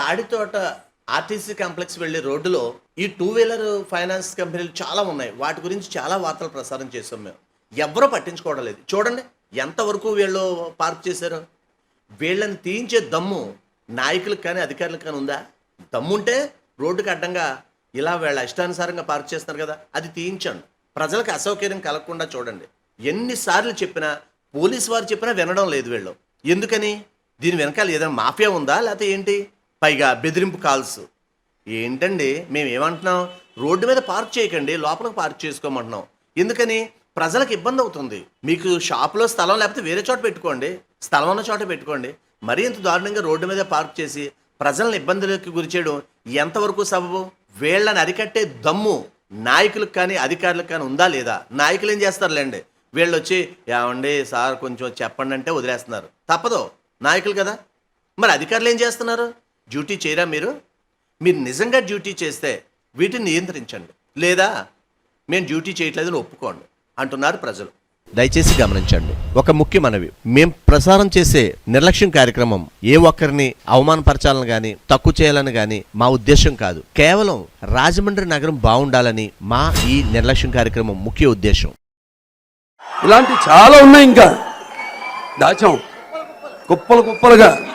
Tadithota RTC complex వెళ్ళే రోడ్డులో ఈ టూ వీలర్ ఫైనాన్స్ కంపెనీలు చాలా ఉన్నాయి. వాటి గురించి చాలా వార్తలు ప్రసారం చేసాం మేము. ఎవరూ పట్టించుకోవడం లేదు. చూడండి ఎంతవరకు వీళ్ళు పార్క్ చేశారు? వీళ్ళని తీయించే దమ్ము నాయకులకు కానీ అధికారులకు కానీ ఉందా? దమ్ముంటే రోడ్డుకి అడ్డంగా ఇలా వీళ్ళ ఇష్టానుసారంగా పార్క్ చేస్తున్నారు కదా అది తీయించండి. ప్రజలకు అసౌకర్యం కలగకుండా చూడండి. ఎన్నిసార్లు చెప్పినా పోలీసు వారు చెప్పినా వినడం లేదు వీళ్ళు. ఎందుకని? దీని వెనకాల ఏదైనా మాఫియా ఉందా? లేకపోతే ఏంటి? పైగా బెదిరింపు కాల్స్. ఏంటండి? మేము ఏమంటున్నాం రోడ్డు మీద పార్క్ చేయకండి లోపలికి పార్క్ చేసుకోమంటున్నాం. ఎందుకని? ప్రజలకు ఇబ్బంది అవుతుంది. మీకు షాప్లో స్థలం లేకపోతే వేరే చోట పెట్టుకోండి. స్థలం ఉన్న చోట పెట్టుకోండి. మరీ ఇంత దారుణంగా రోడ్డు మీద పార్క్ చేసి ప్రజలను ఇబ్బందులకు గురి చేయడం ఎంతవరకు సబబు? వీళ్ళని అరికట్టే దమ్ము నాయకులకు కానీ అధికారులకు కానీ ఉందా లేదా? నాయకులు ఏం చేస్తారులేండి? వీళ్ళు వచ్చి ఏమండి సార్ కొంచెం చెప్పండి అంటే వదిలేస్తున్నారు. తప్పదు. నాయకులు కదా. మరి అధికారులు ఏం చేస్తున్నారు? డ్యూటీ చేయరా మీరు? మీరు నిజంగా డ్యూటీ చేస్తే వీటిని నియంత్రించండి. లేదా మేము డ్యూటీ చేయట్లేదని ఒప్పుకోండి అంటున్నారు ప్రజలు. దయచేసి గమనించండి ఒక ముఖ్య మనవి. మేం ప్రసారం చేసే నిర్లక్ష్యం కార్యక్రమం ఏ ఒక్కరిని అవమానపరచాలని గాని తక్కువ చేయాలని గాని మా ఉద్దేశం కాదు. కేవలం రాజమండ్రి నగరం బాగుండాలని మా ఈ నిర్లక్ష్యం కార్యక్రమం ముఖ్య ఉద్దేశం. ఇలాంటి చాలా ఉన్నాయి ఇంకా. దాచాం. కుప్పలు కుప్పలుగా.